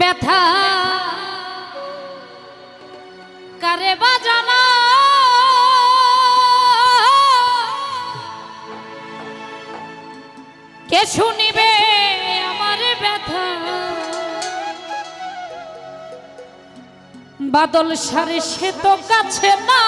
ব্যথা। কারে বাজানা কে শুনিবে আমার ব্যথা? বাদল সারে সে তো কাছে না।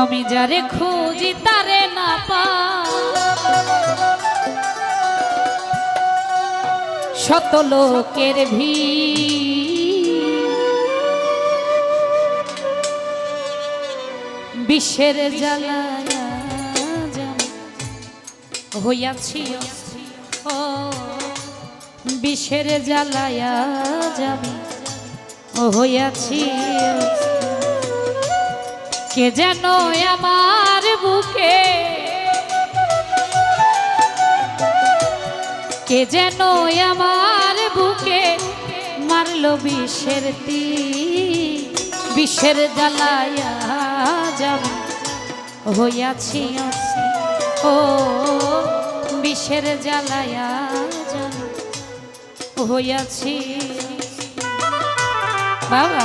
আমি যারে খুঁজি তারে না পা শত লোকের বিশ্বের জ্বালায়া হইয়াছি। ও বিশ্বের জ্বালায়া যাবি হইয়াছি। কে যেন আমার বুকে কে যেন আমার বুকে মারলো বিষের তি বিষের জ্বালায়া যাবে হইয়াছি ও, বিষের জ্বালায়া যাবে হইয়াছি বাবা।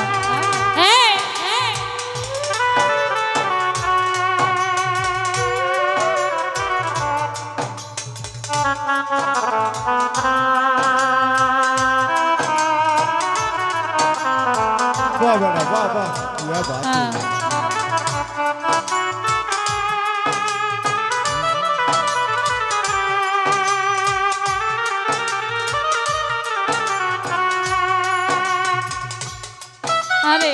আরে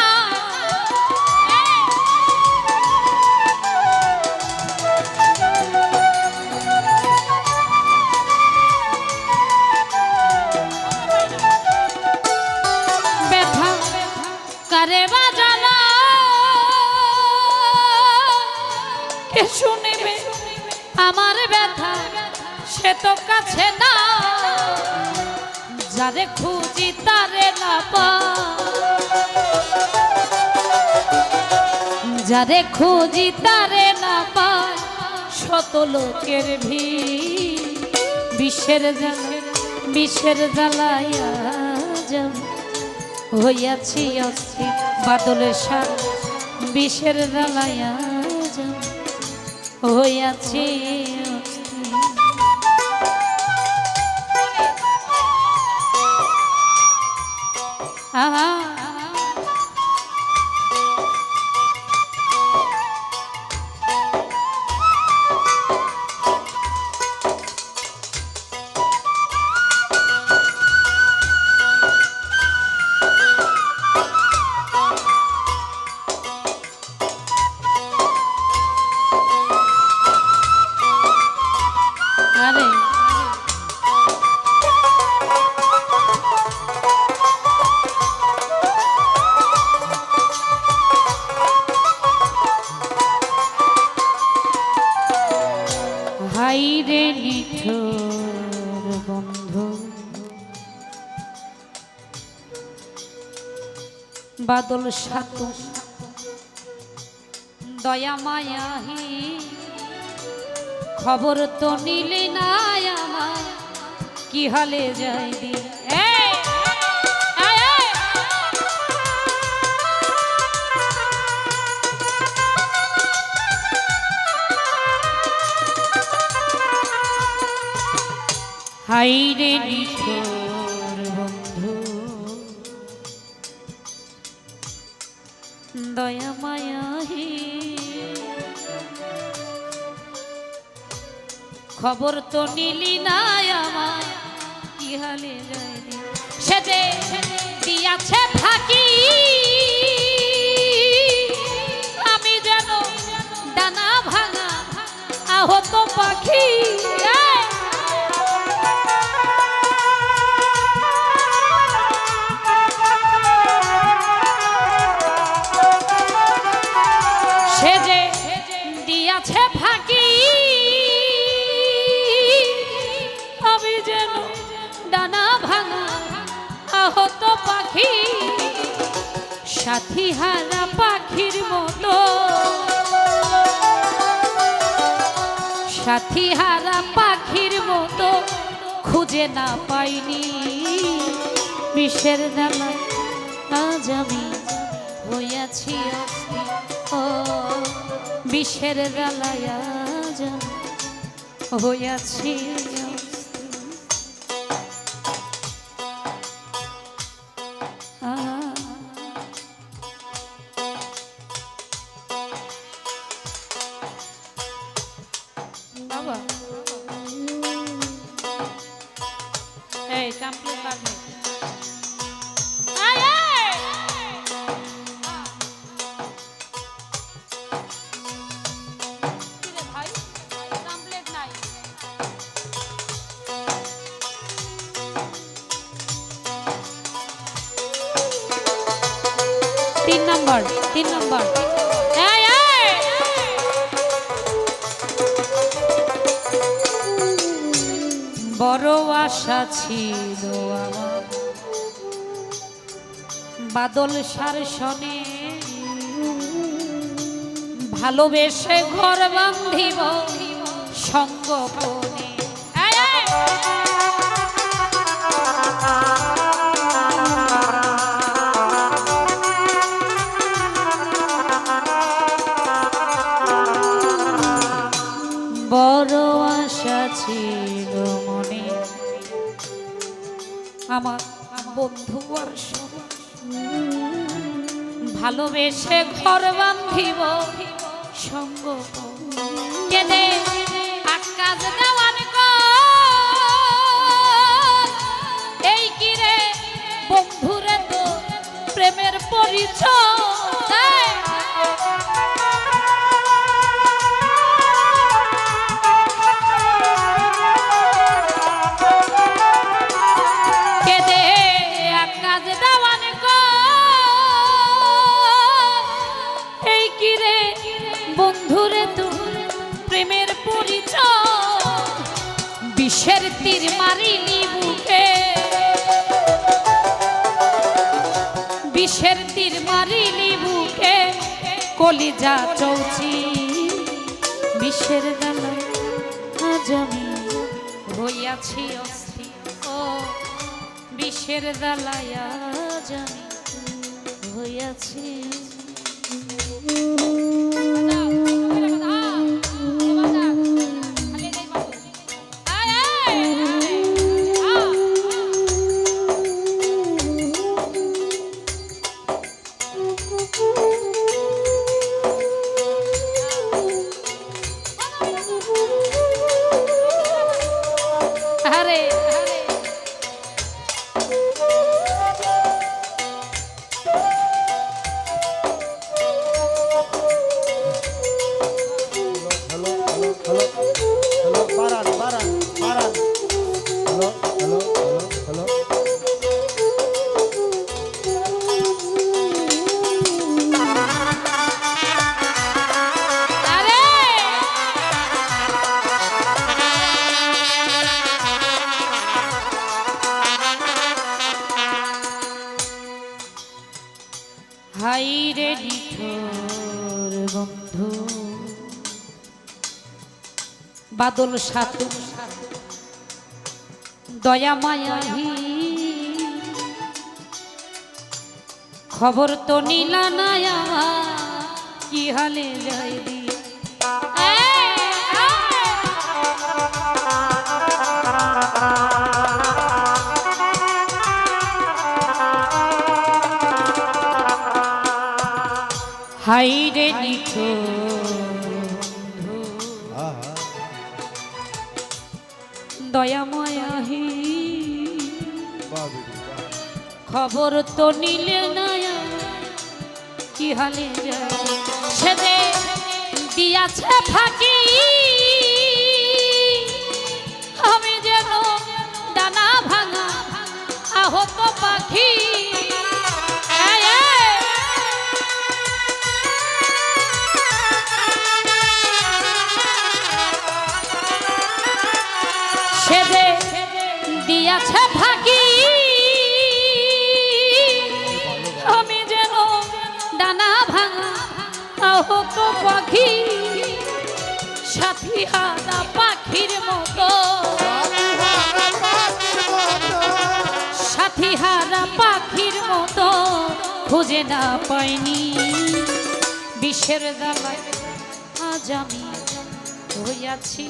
যারে খুঁজি তারে না পা যারে খুঁজি তারে না পায়, শত লোকের ভিড়। বিশ্বের জ্বালা বিশ্বের জ্বালাইয়া হইয়াছি অস্থির বাদলের সার বিষের জ্বালাইয়া হইয়াছি ah. হাই রে নিঠোর বন্ধু। বাদল সাতু, দয়া মায়াহি। খবর তো নিলে না আমার কি হালে যাই দি হাই রে নিঠোর বন্ধু। দয়া মায়া মায়াহি। খবর তো নিলি না আমার, কি হালে যায় রে সে দিয়াছে ফাঁকি। আমি যেন ডানা ভাঙা আহত পাখি। সাথী হারা পাখির মতো। সাথী হারা পাখির মতো খুঁজে না পাইনি। বিষের দামা আজ আমি হইয়াছি ও, বিষের দালায় আজ হইয়াছি নম্বর তিন নম্বর! বড় আশা ছিল বাদল সার শনে। ভালোবেসে ঘর বান্ধিব সঙ্গপনে বড় আশা ছিল মনে। আমার বন্ধু ভালোবেসে ঘর বান্ধিব সঙ্গ কেনে এই কিরে বন্ধুরে তো প্রেমের পরিচয়? বিষের তীর মারিলি বুকে। বিষের তীর মারিলি বুকে। কলিজা চৌচি, বিষের গালায় আজ আমি হইয়াছি অস্থির ও, বিষের দালায় আজ আমি হইয়াছি বাদল সাতু দয়া মায়াহি খবর তো নীলা আমার কি হালে যাই হাই রে নিঠো দয়াময়াহি। বাহ খবর তো নিলে না কি হালে যায়? সেদিন দিয়াছে ফাঁকি। আহত পাখি, সাথী হারা পাখির মতো। সাথী হারা পাখির মতো, খুঁজে না পাইনি। বিষের দালায় আজ আমি হইয়াছি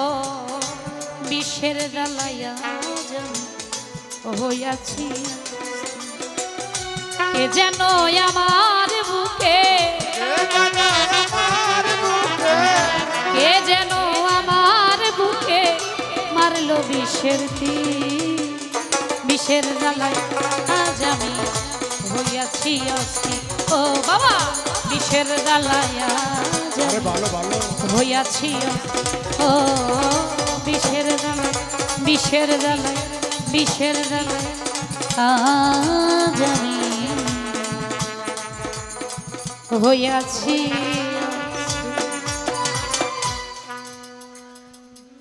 ও বিষের দালায় আজ আমি হইয়াছি কে যেন আমার বুকে কে যেন আমার বুকে মারলো বিষের তীর? বিষের জ্বালায় আজ আমি হইয়াছি অস্থির ও বাবা বিষের জ্বালায় হইয়াছি ও বিষের জ্বালায় বিষের জ্বালায় বিষের জ্বালায় আজ হইয়াছি।